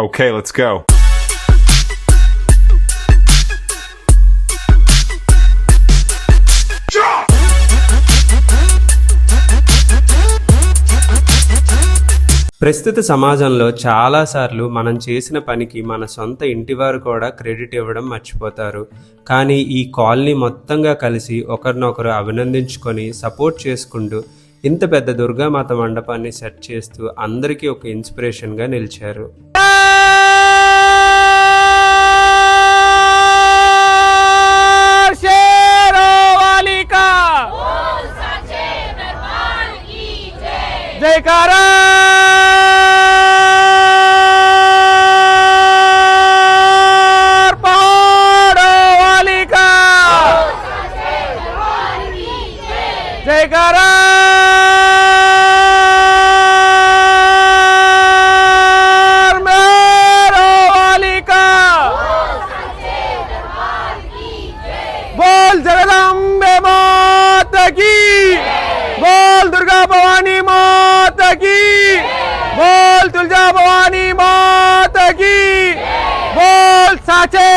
Okay, let's go. ప్రస్తుత సమాజంలో చాలాసార్లు మనం చేసిన పనికి మన సొంత ఇంటివారు కూడా క్రెడిట్ ఇవ్వడం మర్చిపోతారు కానీ ఈ కాలనీ మొత్తంగా కలిసి ఒకరినొకరు అభినందించుకొని సపోర్ట్ చేసుకుంటూ ఇంత పెద్ద దుర్గామాత మండపాన్ని సెట్ చేస్తూ అందరికీ ఒక ఇన్స్పిరేషన్గా నిలిచారు భవానీ మాతకి! బోల్ తుల్జా భవానీ మాతకి! బోల్ సాచే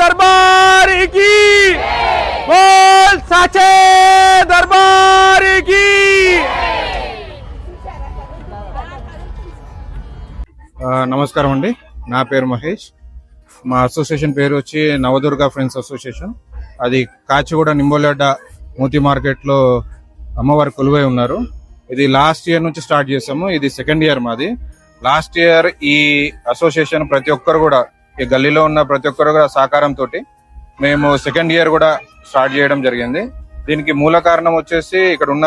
దర్బారికి! బోల్ సాచే దర్బారికి! నమస్కారం అండి. నా పేరు మహేష్. మా అసోసియేషన్ పేరు వచ్చి నవదుర్గ ఫ్రెండ్స్ అసోసియేషన్. అది కాచిగూడ నింబోలేడ్డ మూతి మార్కెట్లో అమ్మవారు కొలువై ఉన్నారు. ఇది లాస్ట్ ఇయర్ నుంచి స్టార్ట్ చేసాము. ఇది సెకండ్ ఇయర్ మాది. లాస్ట్ ఇయర్ ఈ అసోసియేషన్ ప్రతి ఒక్కరు కూడా ఈ గల్లీలో ఉన్న ప్రతి ఒక్కరు కూడా సహకారంతో మేము సెకండ్ ఇయర్ కూడా స్టార్ట్ చేయడం జరిగింది. దీనికి మూల కారణం వచ్చేసి ఇక్కడ ఉన్న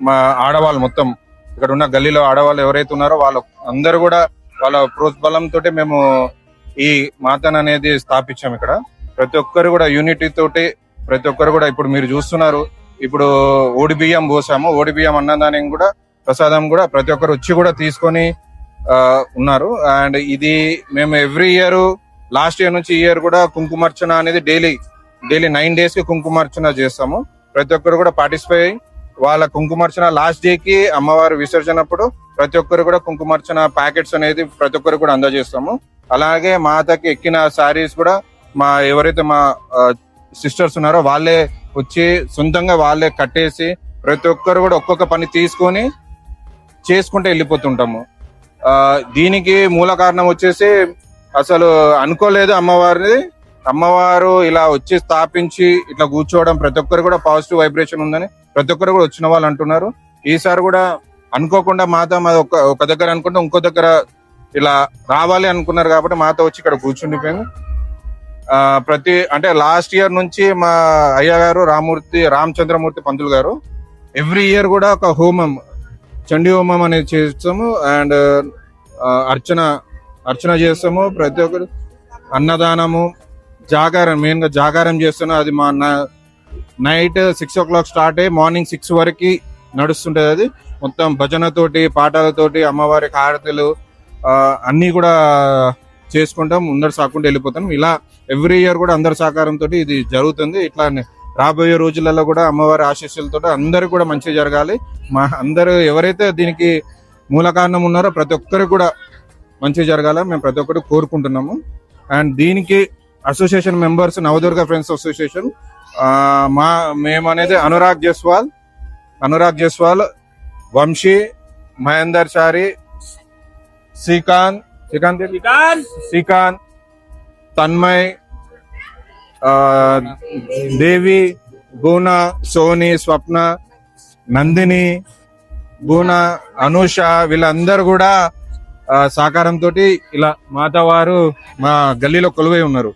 మా ఆడవాళ్ళు మొత్తం ఇక్కడ ఉన్న గల్లీలో ఆడవాళ్ళు ఎవరైతే ఉన్నారో వాళ్ళు అందరూ కూడా వాళ్ళ ప్రోత్బలంతో మేము ఈ మాతను అనేది స్థాపించాం ఇక్కడ. ప్రతి ఒక్కరు కూడా యూనిటీ తోటి ప్రతి ఒక్కరు కూడా ఇప్పుడు మీరు చూస్తున్నారు ఇప్పుడు ఓడి బియ్యం పోసాము. ఓడి బియ్యం అన్నదానికి కూడా ప్రసాదం కూడా ప్రతి ఒక్కరు వచ్చి కూడా తీసుకొని ఉన్నారు. అండ్ ఇది మేము ఎవ్రీ ఇయర్ లాస్ట్ ఇయర్ నుంచి ఈ ఇయర్ కూడా కుంకుమార్చన అనేది డైలీ డైలీ నైన్ డేస్కి కుంకుమార్చన చేస్తాము. ప్రతి ఒక్కరు కూడా పార్టిసిపేట్ వాళ్ళ కుంకుమార్చన లాస్ట్ డేకి అమ్మవారు విసర్జనప్పుడు ప్రతి ఒక్కరు కూడా కుంకుమార్చన ప్యాకెట్స్ అనేది ప్రతి ఒక్కరు కూడా అందజేస్తాము. అలాగే మాతకి ఎక్కిన శారీస్ కూడా మా ఎవరైతే మా సిస్టర్స్ ఉన్నారో వాళ్ళే వచ్చి సొంతంగా వాళ్ళే కట్టేసి ప్రతి ఒక్కరు కూడా ఒక్కొక్క పని తీసుకొని చేసుకుంటే వెళ్ళిపోతుంటాము. దీనికి మూల కారణం వచ్చేసి అసలు అనుకోలేదు అమ్మవారిని. అమ్మవారు ఇలా వచ్చి స్థాపించి ఇట్లా కూర్చోవడం ప్రతి ఒక్కరు కూడా పాజిటివ్ వైబ్రేషన్ ఉందని ప్రతి ఒక్కరు కూడా వచ్చిన వాళ్ళు అంటున్నారు. ఈసారి కూడా అనుకోకుండా మాత మా ఒక ఒక దగ్గర అనుకుంటే ఇంకో దగ్గర ఇలా రావాలి అనుకున్నారు కాబట్టి మాత వచ్చి ఇక్కడ కూర్చుండిపోయింది. ప్రతి అంటే లాస్ట్ ఇయర్ నుంచి మా అయ్య గారు రామూర్తి రామచంద్రమూర్తి పంతులు గారు ఎవ్రీ ఇయర్ కూడా ఒక హోమం చండీ హోమం అనేది చేస్తాము. అండ్ అర్చన అర్చన చేస్తాము. ప్రతి ఒక్కరు అన్నదానము జాగారం మెయిన్గా జాగారం చేస్తున్నాం అది మా night six o'clock start అయ్యి మార్నింగ్ సిక్స్ వరకు నడుస్తుంటుంది అది. మొత్తం భజనతోటి పాటలతోటి అమ్మవారికి హారతులు అన్నీ కూడా చేసుకుంటాం ముందర సాకుండా వెళ్ళిపోతాం. ఇలా ఎవ్రీ ఇయర్ కూడా అందరి సహకారంతో ఇది జరుగుతుంది. ఇట్లా రాబోయే రోజులలో కూడా అమ్మవారి ఆశీస్సులతో అందరూ కూడా మంచిగా జరగాలి. మా అందరూ ఎవరైతే దీనికి మూల కారణం ఉన్నారో ప్రతి ఒక్కరు కూడా మంచిగా జరగాల మేము ప్రతి ఒక్కరు కోరుకుంటున్నాము. అండ్ దీనికి association members Navadurga friends association మా మేము అనేది అనురాగ్ జస్వాల్ అనురాగ్ జస్వాల్ వంశీ మహేందర్ చారి శ్రీకాంత్ శ్రీకాంత్ శ్రీకాంత్! తన్మయ్ దేవి భూన సోని స్వప్న నందిని భూన అనూష వీళ్ళందరూ కూడా సహకారంతో ఇలా మాతవారు మా గల్లీలో కొలువై ఉన్నారు.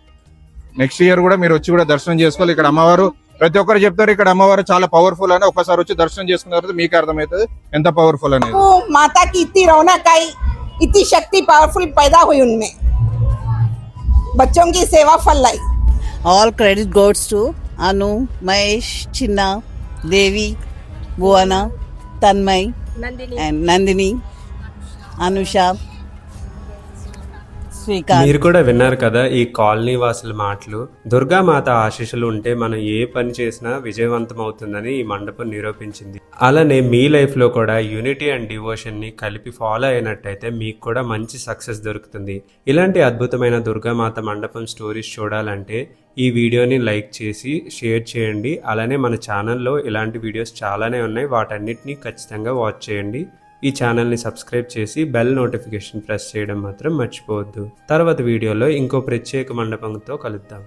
నెక్స్ట్ ఇయర్ కూడా మీరు వచ్చి కూడా దర్శనం చేసుకోవాలి. ఇక్కడ అమ్మవారు ప్రతి ఒక్కరు చెప్తారు ఇక్కడ అమ్మవారు చాలా పవర్ఫుల్ అని ఒకసారి వచ్చి దర్శనం చేసుకున్న తర్వాత మీకు అర్థమవుతుంది. ఎంత పవర్ఫుల్ అనేది. మాతాకి ఇత్తి రౌనకాయ. इतनी रौनक आई इतनी शक्ति पावरफुल पैदा हुई उनमें बच्चों की सेवा फल लाई All credit goes to Anu, Mahesh, Chinna, Devi, Bhuwana, Tanmay, and Nandini, Anusha, స్వీకారం. మీరు కూడా విన్నారు కదా ఈ కాలనీ వాసుల మాటలు. దుర్గామాత ఆశీస్సులు ఉంటే మనం ఏ పని చేసినా విజయవంతం అవుతుందని ఈ మండపం నిరూపించింది. అలానే మీ లైఫ్లో కూడా యూనిటీ అండ్ డివోషన్ని కలిపి ఫాలో అయినట్టయితే మీకు కూడా మంచి సక్సెస్ దొరుకుతుంది. ఇలాంటి అద్భుతమైన దుర్గామాత మండపం స్టోరీస్ చూడాలంటే ఈ వీడియోని లైక్ చేసి షేర్ చేయండి. అలానే మన ఛానల్లో ఇలాంటి వీడియోస్ చాలానే ఉన్నాయి. వాటన్నిటిని ఖచ్చితంగా వాచ్ చేయండి. ఈ ఛానల్ని సబ్స్క్రైబ్ చేసి బెల్ నోటిఫికేషన్ ప్రెస్ చేయడం మాత్రం మర్చిపోవద్దు. తర్వాత వీడియోలో ఇంకో ప్రత్యేక మండపంతో కలుద్దాం.